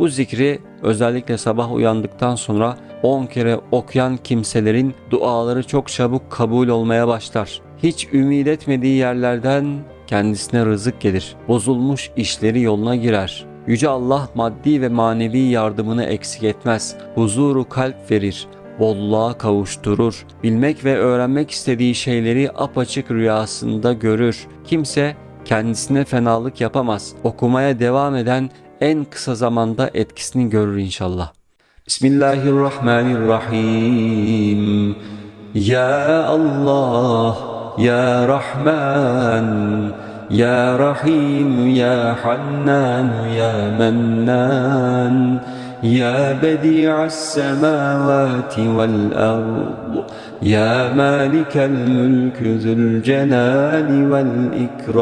Bu zikri özellikle sabah uyandıktan sonra 10 kere okuyan kimselerin duaları çok çabuk kabul olmaya başlar. Hiç ümit etmediği yerlerden kendisine rızık gelir. Bozulmuş işleri yoluna girer. Yüce Allah maddi ve manevi yardımını eksik etmez. Huzuru kalp verir bolluğa kavuşturur. Bilmek ve öğrenmek istediği şeyleri apaçık rüyasında görür. Kimse kendisine fenalık yapamaz. Okumaya devam eden en kısa zamanda etkisini görür inşallah. Bismillahirrahmanirrahim. Ya Allah, Ya Rahman, Ya Rahim, Ya Hannan, Ya Mennan. يا بديع السماوات والأرض يا مالك الملك ذو الجلال والإكرام